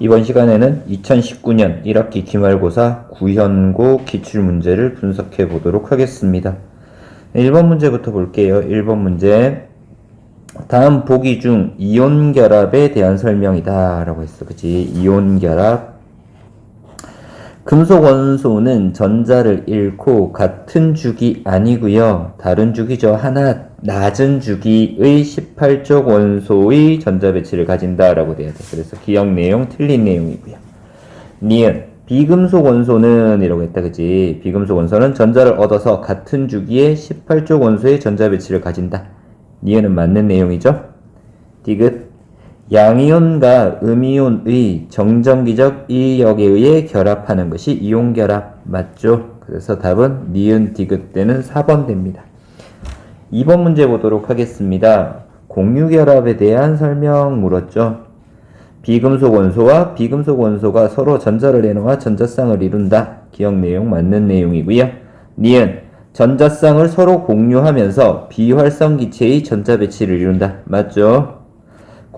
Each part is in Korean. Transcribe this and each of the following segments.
이번 시간에는 2019년 1학기 기말고사 구현고 기출문제를 분석해 보도록 하겠습니다. 1번 문제부터 볼게요. 1번 문제. 다음 보기 중 이온 결합에 대한 설명이다. 라고 했어. 그치? 이온 결합. 금속 원소는 전자를 잃고 같은 주기 아니고요. 다른 주기죠. 하나 낮은 주기의 18족 원소의 전자 배치를 가진다라고 돼야 돼. 그래서 기억 내용 틀린 내용이고요. 니은 비금속 원소는 이라고 했다 그지? 비금속 원소는 전자를 얻어서 같은 주기의 18족 원소의 전자 배치를 가진다. 니은은 맞는 내용이죠. 디귿 양이온과 음이온의 정전기적 이력에 의해 결합하는 것이 이온 결합 맞죠? 그래서 답은 니은 디귿 때는 4번 됩니다. 2번 문제 보도록 하겠습니다. 공유 결합에 대한 설명 물었죠. 비금속 원소와 비금속 원소가 서로 전자를 내놓아 전자쌍을 이룬다. 기억 내용 맞는 내용이고요. 니은 전자쌍을 서로 공유하면서 비활성 기체의 전자 배치를 이룬다. 맞죠?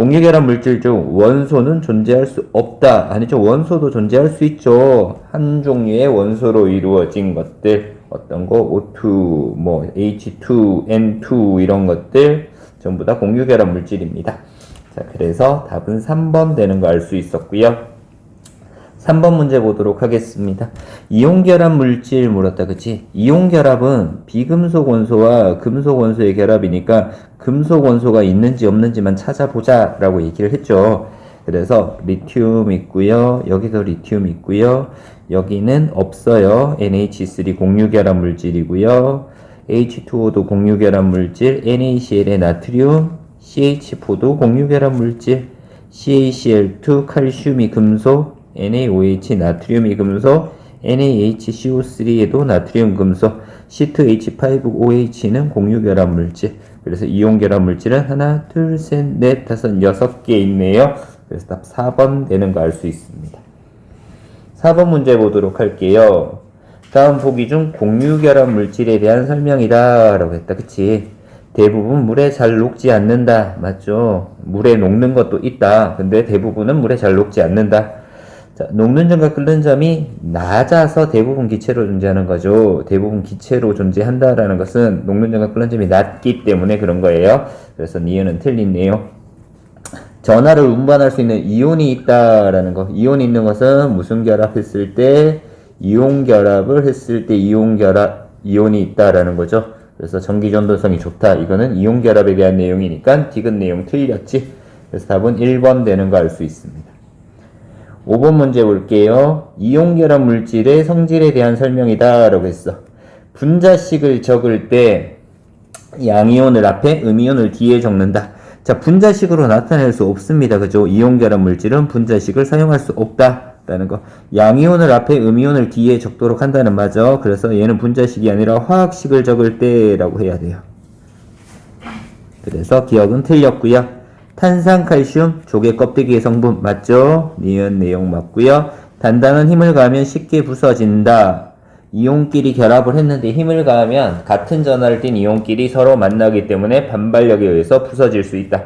공유결합 물질 중 원소는 존재할 수 없다. 아니죠. 원소도 존재할 수 있죠. 한 종류의 원소로 이루어진 것들. 어떤 거 O2, 뭐 H2, N2 이런 것들 전부 다 공유결합 물질입니다. 자, 그래서 답은 3번 되는 거 알 수 있었고요. 3번 문제 보도록 하겠습니다. 이온결합 물질 물었다, 그치? 이온결합은 비금속 원소와 금속 원소의 결합이니까 금속 원소가 있는지 없는지만 찾아보자 라고 얘기를 했죠. 그래서 리튬 있고요. 여기도 리튬 있고요. 여기는 없어요. NH3 공유결합 물질이고요. H2O도 공유결합 물질, NaCl의 나트륨, CH4도 공유결합 물질, CaCl2 칼슘이 금속, NaOH 나트륨 이 금속, NaHCO3에도 나트륨 금속, C2H5OH는 공유 결합 물질. 그래서 이온 결합 물질은 하나, 둘, 셋, 넷, 다섯, 여섯 개 있네요. 그래서 답 4번 되는 거 알 수 있습니다. 4번 문제 보도록 할게요. 다음 보기 중 공유 결합 물질에 대한 설명이다 라고 했다. 그치? 대부분 물에 잘 녹지 않는다. 맞죠? 물에 녹는 것도 있다. 근데 대부분은 물에 잘 녹지 않는다. 자, 녹는 점과 끓는 점이 낮아서 대부분 기체로 존재하는 거죠. 대부분 기체로 존재한다라는 것은 녹는 점과 끓는 점이 낮기 때문에 그런 거예요. 그래서 니은은 틀린네요. 전하를 운반할 수 있는 이온이 있다라는 거. 이온이 있는 것은 무슨 결합했을 때 이온 결합을 했을 때 이온 결합 이온이 있다라는 거죠. 그래서 전기 전도성이 좋다. 이거는 이온 결합에 대한 내용이니까 디귿 내용 틀렸지. 그래서 답은 1번 되는 거 알 수 있습니다. 5번 문제 볼게요. 이온 결합 물질의 성질에 대한 설명이다 라고 했어. 분자식을 적을 때 양이온을 앞에 음이온을 뒤에 적는다. 자, 분자식으로 나타낼 수 없습니다. 그죠? 이온 결합 물질은 분자식을 사용할 수 없다 라는 거. 양이온을 앞에 음이온을 뒤에 적도록 한다는 말이죠. 그래서 얘는 분자식이 아니라 화학식을 적을 때라고 해야 돼요. 그래서 기억은 틀렸고요. 탄산칼슘 조개 껍데기의 성분 맞죠? 니은 내용 맞고요. 단단한 힘을 가하면 쉽게 부서진다. 이온끼리 결합을 했는데 힘을 가하면 같은 전하를 띤 이온끼리 서로 만나기 때문에 반발력에 의해서 부서질 수 있다.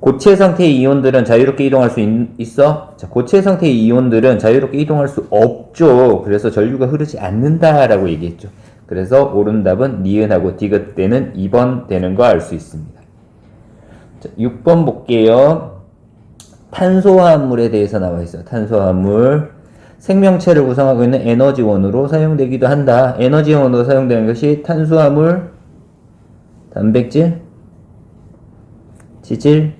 고체 상태의 이온들은 자유롭게 이동할 수 있, 어 자, 고체 상태의 이온들은 자유롭게 이동할 수 없죠. 그래서 전류가 흐르지 않는다라고 얘기했죠. 그래서 옳은 답은 니은하고 디귿 때는 2번 되는 거 알 수 있습니다. 자, 6번 볼게요. 탄소화합물에 대해서 나와 있어요. 탄소화합물. 생명체를 구성하고 있는 에너지원으로 사용되기도 한다. 에너지원으로 사용되는 것이 탄수화물, 단백질, 지질,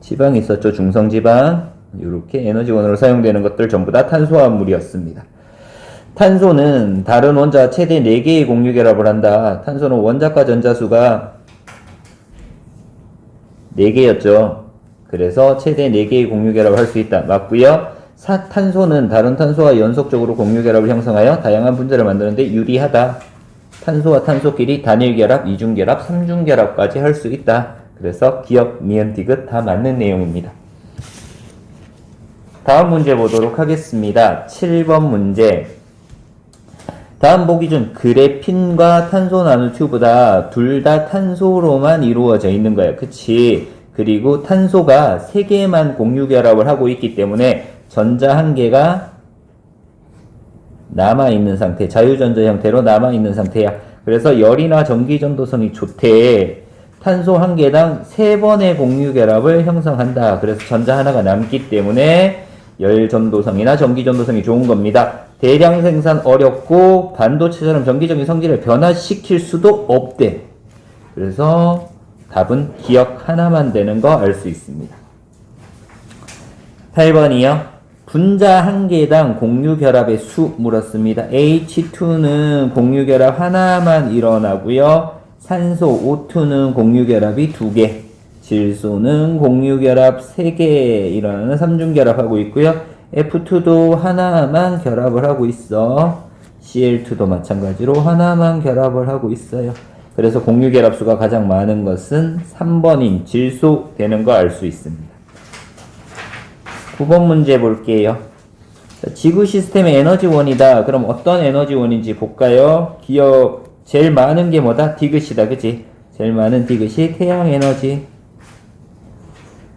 지방이 있었죠. 중성지방. 이렇게 에너지원으로 사용되는 것들 전부 다 탄수화물이었습니다. 탄소는 다른 원자와 최대 4개의 공유 결합을 한다. 탄소는 원자과 전자수가 4개였죠. 그래서 최대 4개의 공유 결합을 할 수 있다. 맞고요. 사, 탄소는 다른 탄소와 연속적으로 공유 결합을 형성하여 다양한 분자를 만드는데 유리하다. 탄소와 탄소끼리 단일 결합, 이중 결합, 삼중 결합까지 할 수 있다. 그래서 기억, 니은, 디귿 다 맞는 내용입니다. 다음 문제 보도록 하겠습니다. 7번 문제. 다음 보기 중 그래핀과 탄소 나노 튜브다 둘 다 탄소로만 이루어져 있는 거예요. 그치? 그리고 탄소가 3개만 공유 결합을 하고 있기 때문에 전자 한 개가 남아있는 상태, 자유전자 형태로 남아있는 상태야. 그래서 열이나 전기 전도성이 좋대. 탄소 한 개당 세 번의 공유 결합을 형성한다. 그래서 전자 하나가 남기 때문에 열 전도성이나 전기 전도성이 좋은 겁니다. 대량 생산 어렵고 반도체처럼 전기적인 성질을 변화시킬 수도 없대. 그래서 답은 기억 하나만 되는 거 알 수 있습니다. 8번이요. 분자 한 개당 공유 결합의 수 물었습니다. H2는 공유 결합 하나만 일어나고요. 산소 O2는 공유 결합이 두 개. 질소는 공유 결합 세개 일어나는 삼중 결합하고 있고요. F2도 하나만 결합을 하고 있어. Cl2도 마찬가지로 하나만 결합을 하고 있어요. 그래서 공유 결합수가 가장 많은 것은 3번인 질소 되는 거 알 수 있습니다. 9번 문제 볼게요. 자, 지구 시스템의 에너지원이다. 그럼 어떤 에너지원인지 볼까요? 기억 제일 많은 게 뭐다? 디귿이다. 그치? 제일 많은 디귿이 태양 에너지.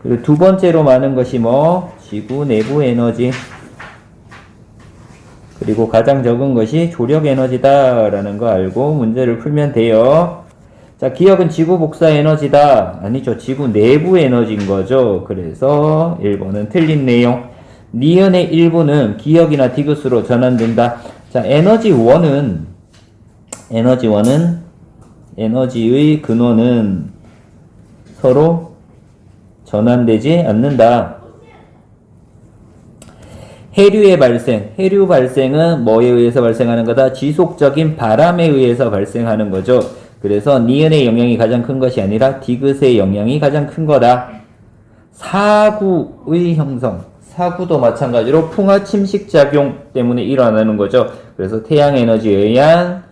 그리고 두 번째로 많은 것이 뭐? 지구 내부 에너지. 그리고 가장 적은 것이 조력 에너지다 라는 거 알고 문제를 풀면 돼요. 자, 기억은 지구 복사 에너지다. 아니죠. 지구 내부 에너지인 거죠. 그래서 1번은 틀린 내용. 니은의 일부는 기억이나 디귿으로 전환된다. 자, 에너지 원은 에너지 원은 에너지의 근원은 서로 전환되지 않는다. 해류의 발생, 해류 발생은 뭐에 의해서 발생하는 거다? 지속적인 바람에 의해서 발생하는 거죠. 그래서 니은의 영향이 가장 큰 것이 아니라 디귿의 영향이 가장 큰 거다. 사구의 형성, 사구도 마찬가지로 풍화 침식 작용 때문에 일어나는 거죠. 그래서 태양 에너지에 의한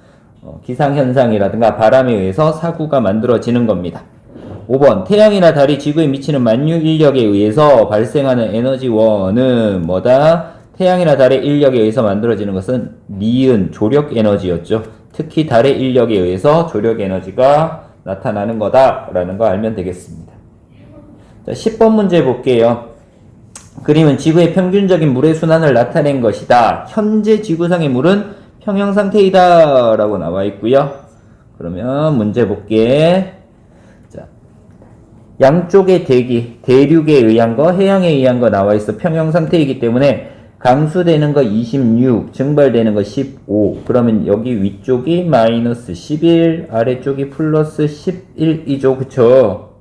어, 기상 현상이라든가 바람에 의해서 사구가 만들어지는 겁니다. 5번 태양이나 달이 지구에 미치는 만유 인력에 의해서 발생하는 에너지원은 뭐다? 태양이나 달의 인력에 의해서 만들어지는 것은 니은 조력 에너지였죠. 특히 달의 인력에 의해서 조력 에너지가 나타나는 거다라는 거 알면 되겠습니다. 자, 10번 문제 볼게요. 그림은 지구의 평균적인 물의 순환을 나타낸 것이다. 현재 지구상의 물은 평형 상태이다 라고 나와 있고요. 그러면 문제 볼게. 자, 양쪽의 대기, 대륙에 의한 거, 해양에 의한 거 나와 있어. 평형 상태이기 때문에 강수되는 거 26, 증발되는 거 15. 그러면 여기 위쪽이 마이너스 11, 아래쪽이 플러스 11이죠. 그쵸?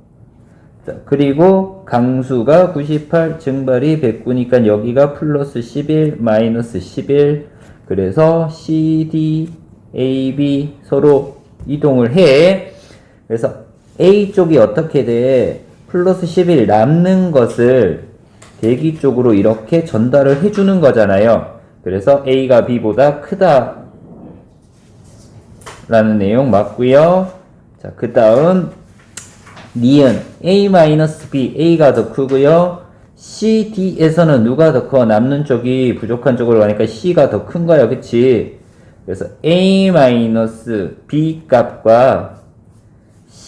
자, 그리고 강수가 98, 증발이 109니까 여기가 플러스 11, 마이너스 11. 그래서 C, D, A, B 서로 이동을 해. 그래서 A 쪽이 어떻게 돼? 플러스 11 남는 것을 대기 쪽으로 이렇게 전달을 해주는 거잖아요. 그래서 A가 B보다 크다. 라는 내용 맞고요. 자, 그 다음 니은 A-B, A가 더 크고요. C, D에서는 누가 더 커? 남는 쪽이 부족한 쪽으로 가니까 C가 더 큰 거야. 그치? 그래서 A-B 값과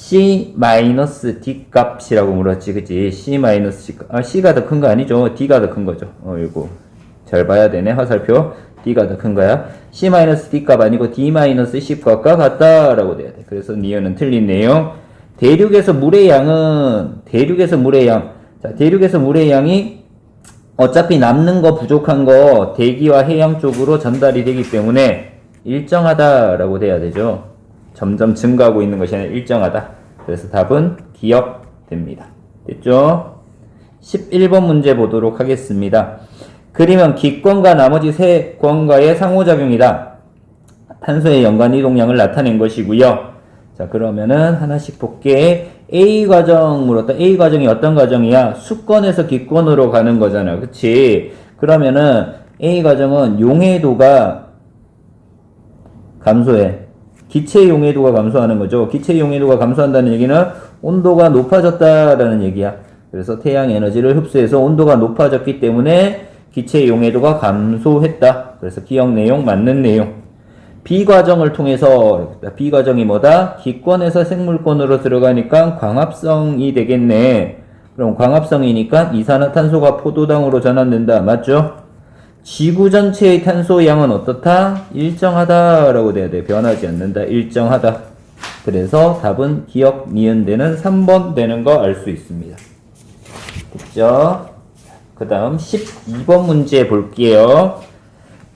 C-D 값이라고 물었지. 그치? C-C 값. 아, C가 더 큰 거 아니죠? D가 더 큰 거죠. 어, 이거. 잘 봐야 되네. 화살표. D가 더 큰 거야. C-D 값 아니고 D-C 값과 같다라고 돼야 돼. 그래서 니은은 틀린 내용. 대륙에서 물의 양은 대륙에서 물의 양. 자, 대륙에서 물의 양이 어차피 남는 거 부족한 거 대기와 해양 쪽으로 전달이 되기 때문에 일정하다라고 돼야 되죠. 점점 증가하고 있는 것이 아니라 일정하다. 그래서 답은 기억됩니다. 됐죠? 11번 문제 보도록 하겠습니다. 그림은 기권과 나머지 세 권과의 상호작용이다. 탄소의 연간 이동량을 나타낸 것이고요. 자, 그러면은 하나씩 볼게. A 과정 물었다. A 과정이 어떤 과정이야? 수권에서 기권으로 가는 거잖아. 그치? 그러면은 A 과정은 용해도가 감소해. 기체 용해도가 감소하는 거죠. 기체 용해도가 감소한다는 얘기는 온도가 높아졌다라는 얘기야. 그래서 태양 에너지를 흡수해서 온도가 높아졌기 때문에 기체 용해도가 감소했다. 그래서 기억 내용 맞는 내용. B 과정을 통해서 B 과정이 뭐다? 기권에서 생물권으로 들어가니까 광합성이 되겠네. 그럼 광합성이니까 이산화탄소가 포도당으로 전환된다. 맞죠? 지구 전체의 탄소 양은 어떻다? 일정하다라고 돼야 돼. 변하지 않는다. 일정하다. 그래서 답은 기억 니은 되는 3번 되는 거 알 수 있습니다. 됐죠? 그 다음 12번 문제 볼게요.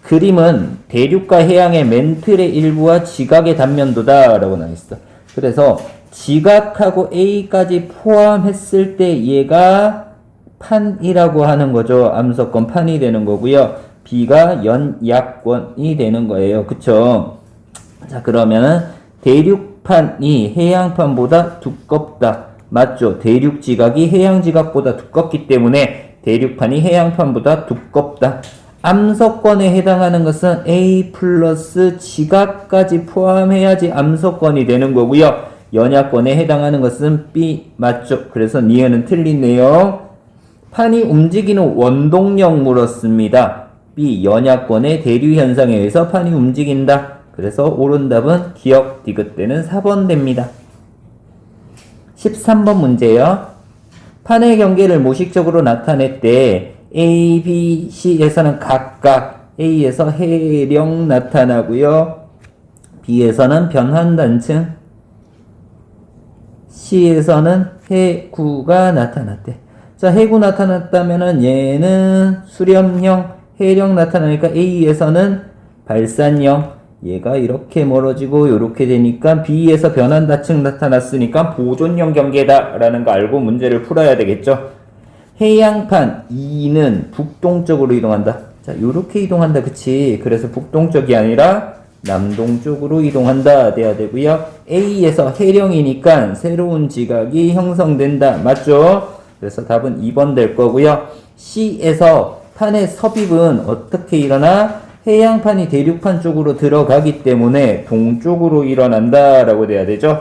그림은 대륙과 해양의 멘틀의 일부와 지각의 단면도다 라고 나와있어. 그래서 지각하고 A까지 포함했을 때 얘가 판이라고 하는 거죠. 암석권 판이 되는 거고요. B가 연약권이 되는 거예요. 그쵸? 자, 그러면은 대륙판이 해양판보다 두껍다. 맞죠? 대륙 지각이 해양 지각보다 두껍기 때문에 대륙판이 해양판보다 두껍다. 암석권에 해당하는 것은 A 플러스 지각까지 포함해야지 암석권이 되는 거고요. 연약권에 해당하는 것은 B 맞죠? 그래서 니은은 내용. 판이 움직이는 원동력 물었습니다. B 연약권의 대류 현상에 의해서 판이 움직인다. 그래서 옳은 답은 기억 디귿대는 4번 됩니다. 13번 문제요. 판의 경계를 모식적으로 나타낼 A, B, C에서는 각각 A에서 해령 나타나고요. B에서는 변환단층, C에서는 해구가 나타났대. 자, 해구 나타났다면은 얘는 수렴형, 해령 나타나니까 A에서는 발산형, 얘가 이렇게 멀어지고 이렇게 되니까 B에서 변환다층 나타났으니까 보존형 경계다라는 거 알고 문제를 풀어야 되겠죠. 해양판 2는 북동쪽으로 이동한다. 자, 요렇게 이동한다. 그치? 그래서 북동쪽이 아니라 남동쪽으로 이동한다. 돼야 되고요. A에서 해령이니까 새로운 지각이 형성된다. 맞죠? 그래서 답은 2번 될 거고요. C에서 판의 섭입은 어떻게 일어나? 해양판이 대륙판 쪽으로 들어가기 때문에 동쪽으로 일어난다라고 돼야 되죠.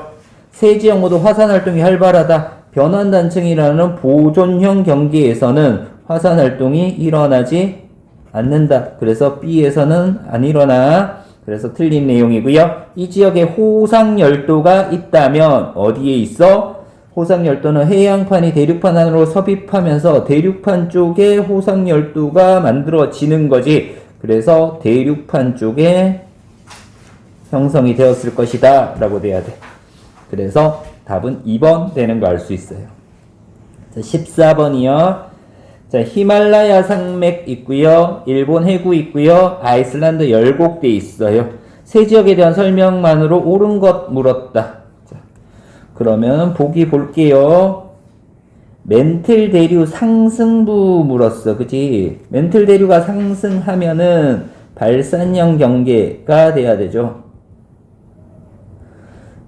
세지형 모두 화산 활동이 활발하다. 변환 단층이라는 보존형 경계에서는 화산 활동이 일어나지 않는다. 그래서 B에서는 안 일어나. 그래서 틀린 내용이고요. 이 지역에 호상 열도가 있다면 어디에 있어? 호상 열도는 해양판이 대륙판 안으로 섭입하면서 대륙판 쪽에 호상 열도가 만들어지는 거지. 그래서 대륙판 쪽에 형성이 되었을 것이다 라고 돼야 돼. 그래서 답은 2번 되는 거 알 수 있어요. 자, 14번이요. 자, 히말라야 산맥 있고요. 일본 해구 있고요. 아이슬란드 열곡대 있어요. 세 지역에 대한 설명만으로 옳은 것 물었다. 자, 그러면 보기 볼게요. 멘틀 대류 상승부 물었어. 그지? 멘틀 대류가 상승하면은 발산형 경계가 돼야 되죠.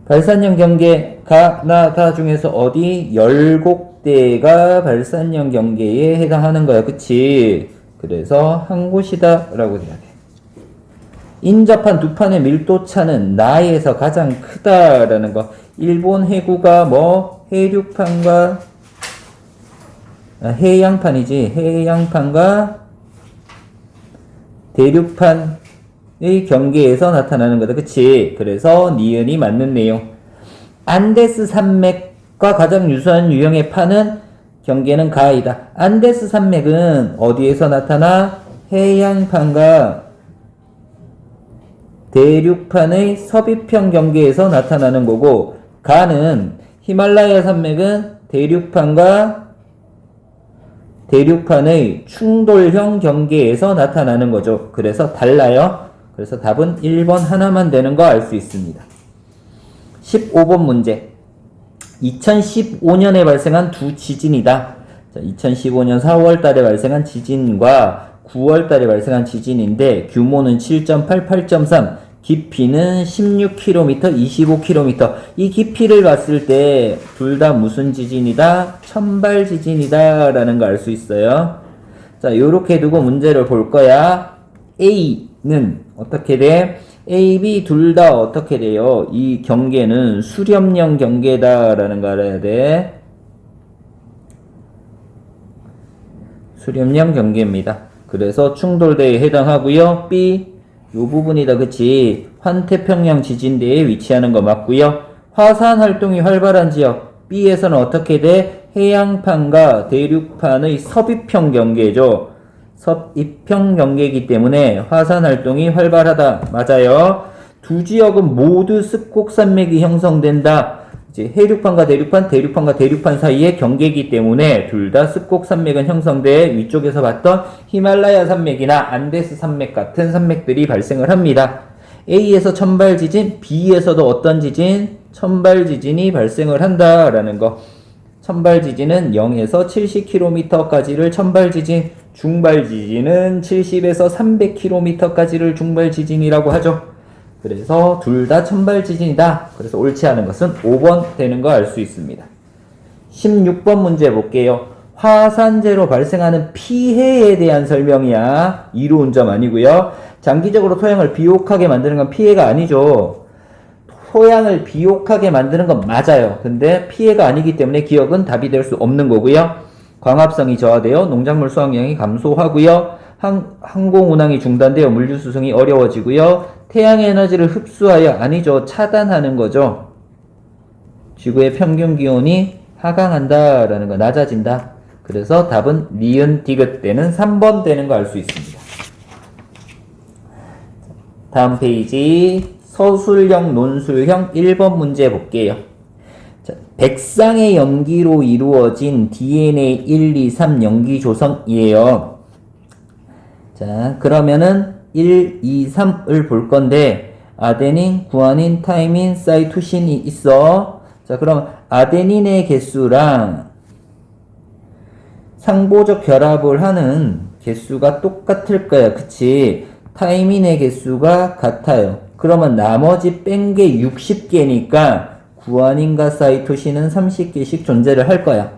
발산형 경계가 나다 중에서 어디 열곡대가 발산형 경계에 해당하는 거야. 그치? 그래서 한 곳이다 라고 돼야 돼. 인접한 두 판의 밀도 차는 나에서 가장 크다라는 거. 일본 해구가 뭐 해륙판과 아, 해양판이지. 해양판과 대륙판의 경계에서 나타나는 거다. 그치? 그래서 니은이 맞는 내용. 안데스 산맥과 가장 유사한 유형의 판은 경계는 가이다. 안데스 산맥은 어디에서 나타나? 해양판과 대륙판의 섭입형 경계에서 나타나는 거고, 가는 히말라야 산맥은 대륙판과 대륙판의 충돌형 경계에서 나타나는 거죠. 그래서 달라요. 그래서 답은 1번 하나만 되는 거 알 수 있습니다. 15번 문제. 2015년에 발생한 두 지진이다. 자, 2015년 4월 달에 발생한 지진과 9월 달에 발생한 지진인데 규모는 7.8, 8.3, 깊이는 16km, 25km. 이 깊이를 봤을 때 둘 다 무슨 지진이다? 천발 지진이다 라는 거알수 있어요. 자, 요렇게 두고 문제를 볼 거야. A는 어떻게 돼? A, B 둘 다 어떻게 돼요? 이 경계는 수렴형 경계다라는 거 알아야 돼. 수렴형 경계입니다. 그래서 충돌대에 해당하고요. B 요 부분이다 그치 환태평양 지진대에 위치하는 거 맞고요 화산 활동이 활발한 지역 B에서는 어떻게 돼 해양판과 대륙판의 섭입형 경계죠. 섭입형 경계이기 때문에 화산 활동이 활발하다. 맞아요. 두 지역은 모두 습곡 산맥이 형성된다. 이제 해륙판과 대륙판, 대륙판과 대륙판 사이의 경계이기 때문에 둘 다 습곡 산맥은 형성돼 위쪽에서 봤던 히말라야 산맥이나 안데스 산맥 같은 산맥들이 발생을 합니다. A에서 천발 지진, B에서도 어떤 지진? 천발 지진이 발생을 한다라는 거. 천발 지진은 0에서 70km까지를 천발 지진, 중발 지진은 70에서 300km까지를 중발 지진이라고 하죠. 그래서 둘 다 천발 지진이다. 그래서 옳지 않은 것은 5번 되는 거 알 수 있습니다. 16번 문제 볼게요. 화산재로 발생하는 피해에 대한 설명이야. 이로운 점 아니고요. 장기적으로 토양을 비옥하게 만드는 건 피해가 아니죠. 토양을 비옥하게 만드는 건 맞아요. 근데 피해가 아니기 때문에 기억은 답이 될 수 없는 거고요. 광합성이 저하되어 농작물 수확량이 감소하고요. 항, 항공 운항이 중단되어 물류 수송이 어려워지고요. 태양의 에너지를 흡수하여 아니죠. 차단하는 거죠. 지구의 평균 기온이 하강한다라는 거 낮아진다. 그래서 답은 니은 디귿 때는 3번 되는 거 알 수 있습니다. 다음 페이지 서술형 논술형 1번 문제 볼게요. 자, 백상의 염기로 이루어진 DNA 1, 2, 3 염기 조성이에요. 자, 그러면은 1, 2, 3을 볼 건데 아데닌, 구아닌, 타이민, 사이토신이 있어. 자, 그럼 아데닌의 개수랑 상보적 결합을 하는 개수가 똑같을 거야. 그치? 타이민의 개수가 같아요. 그러면 나머지 뺀 게 60개니까 구아닌과 사이토신은 30개씩 존재를 할 거야.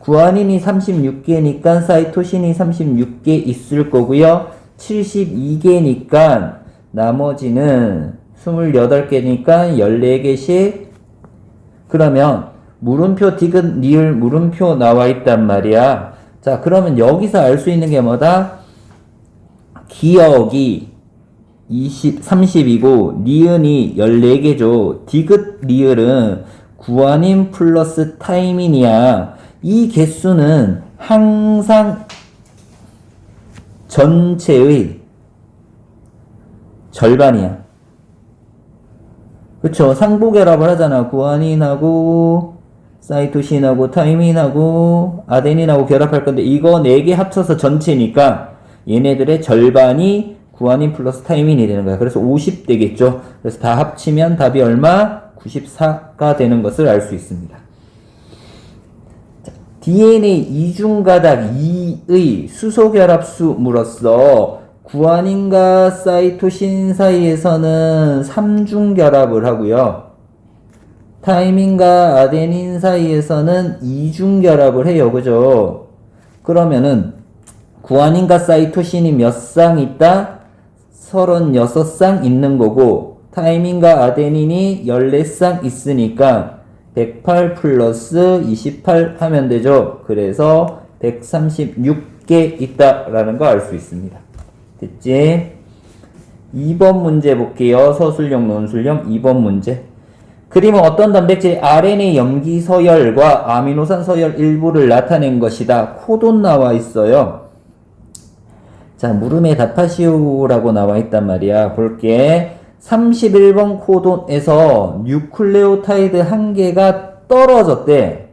구아닌이 36개니까 사이토신이 36개 있을 거고요. 72개니까 나머지는 28개니까 14개씩 그러면 물음표 디귿 리을 물음표 나와 있단 말이야. 자, 그러면 여기서 알 수 있는 게 뭐다? 기억이 20, 30이고, 니은이 14개죠. 디귿 리을은 구아닌 플러스 타이민이야. 이 개수는 항상 전체의 절반이야. 그쵸. 상보결합을 하잖아. 구아닌하고, 사이토신하고, 타이민하고, 아데닌하고 결합할 건데, 이거 4개 합쳐서 전체니까, 얘네들의 절반이 구아닌 플러스 타이민이 되는 거야. 그래서 50 되겠죠. 그래서 다 합치면 답이 얼마? 94가 되는 것을 알 수 있습니다. 자, DNA 이중가닥 2의 수소결합수물로서 구아닌과 사이토신 사이에서는 3중 결합을 하고요. 타이민과 아데닌 사이에서는 2중 결합을 해요. 그죠? 그러면은 구아닌과 사이토신이 몇 쌍 있다? 36쌍 있는 거고 타이민과 아데닌이 14쌍 있으니까 108 플러스 28 하면 되죠. 그래서 136개 있다라는 거 알 수 있습니다. 됐지? 2번 문제 볼게요. 서술형, 논술형 2번 문제. 그림은 어떤 단백질이 RNA 염기 서열과 아미노산 서열 일부를 나타낸 것이다. 코돈 나와 있어요. 자, 물음에 답하시오라고 나와 있단 말이야. 볼게. 31번 코돈에서 뉴클레오타이드 한 개가 떨어졌대.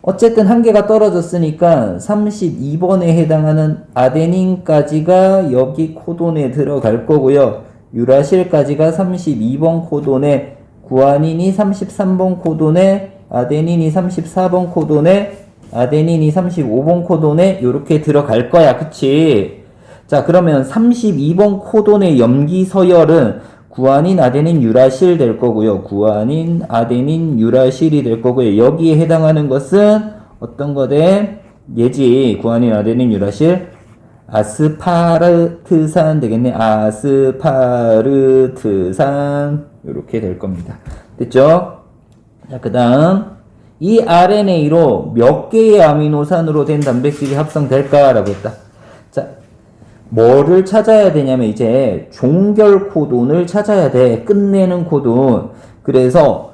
어쨌든 한 개가 떨어졌으니까 32번에 해당하는 아데닌까지가 여기 코돈에 들어갈 거고요. 유라실까지가 32번 코돈에 구아닌이 33번 코돈에 아데닌이 34번 코돈에 아데닌이 35번 코돈에 이렇게 들어갈 거야. 그치? 자, 그러면 32번 코돈의 염기 서열은 구아닌, 아데닌, 유라실 될 거고요. 구아닌, 아데닌, 유라실이 될 거고요. 여기에 해당하는 것은 어떤 거대? 예지. 구아닌, 아데닌, 유라실. 아스파르트산 되겠네. 아스파르트산. 이렇게 될 겁니다. 됐죠? 자, 그 다음. 이 RNA로 몇 개의 아미노산으로 된 단백질이 합성될까라고 했다. 자, 뭐를 찾아야 되냐면 이제 종결 코돈을 찾아야 돼. 끝내는 코돈. 그래서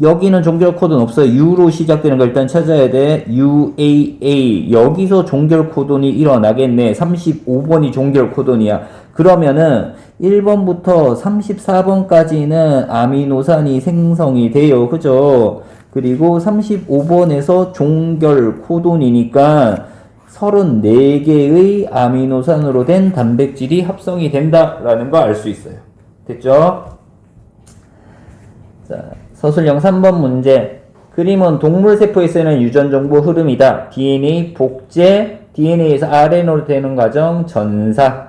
여기는 종결 코드는 없어요. U로 시작되는 걸 일단 찾아야 돼. UAA. 여기서 종결 코돈이 일어나겠네. 35번이 종결 코돈이야. 그러면은 1번부터 34번까지는 아미노산이 생성이 돼요. 그죠? 그리고 35번에서 종결 코돈이니까 34개의 아미노산으로 된 단백질이 합성이 된다라는 거 알 수 있어요. 됐죠? 자, 서술형 3번 문제. 그림은 동물 세포에 쓰는 유전 정보 흐름이다. DNA 복제, DNA에서 RNA로 되는 과정 전사,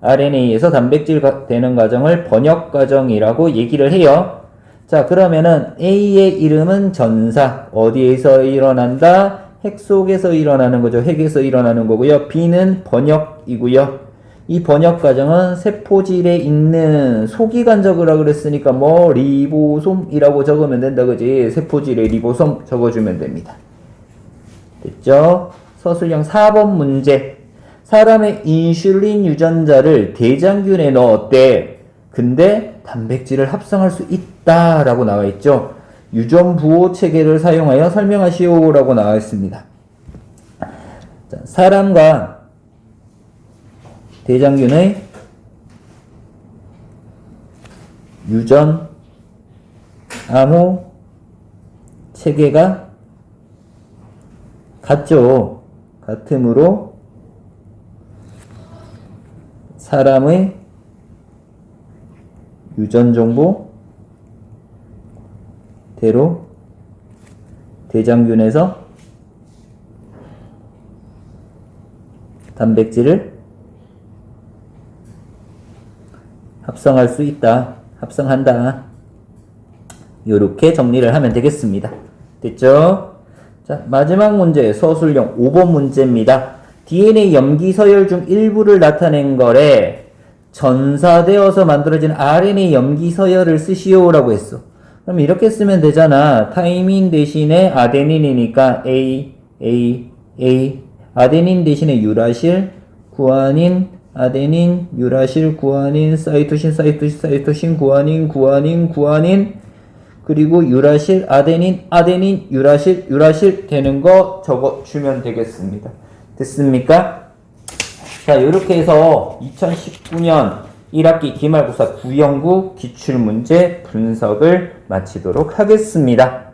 RNA에서 단백질 가- 되는 과정을 번역 과정이라고 얘기를 해요. 자, 그러면은 A의 이름은 전사. 어디에서 일어난다? 핵 속에서 일어나는 거죠. 핵에서 일어나는 거고요. B는 번역이고요. 이 번역 과정은 세포질에 있는 소기관적이라고 그랬으니까 뭐 리보솜이라고 적으면 된다 그지? 세포질에 리보솜 적어주면 됩니다. 됐죠? 서술형 4번 문제. 사람의 인슐린 유전자를 대장균에 넣었대. 근데 단백질을 합성할 수 있다 라고 나와 있죠. 유전 부호 체계를 사용하여 설명하시오라고 나와 있습니다. 자, 사람과 대장균의 유전 암호 체계가 같죠. 같으므로 사람의 유전 정보 대로 대장균에서 단백질을 합성할 수 있다. 합성한다. 요렇게 정리를 하면 되겠습니다. 됐죠? 자, 마지막 문제 서술형 5번 문제입니다. DNA 염기 서열 중 일부를 나타낸 거래 전사되어서 만들어진 RNA 염기 서열을 쓰시오라고 했어. 그럼 이렇게 쓰면 되잖아. 타이민 대신에 아데닌이니까 A, A, A. 아데닌 대신에 유라실, 구아닌, 아데닌, 유라실, 구아닌, 사이토신, 사이토신, 사이토신, 구아닌, 구아닌, 구아닌, 그리고 유라실, 아데닌, 아데닌, 유라실, 유라실 되는 거 적어주면 되겠습니다. 됐습니까? 자, 이렇게 해서 2019년 1학기 기말고사 구형구 기출문제 분석을 마치도록 하겠습니다.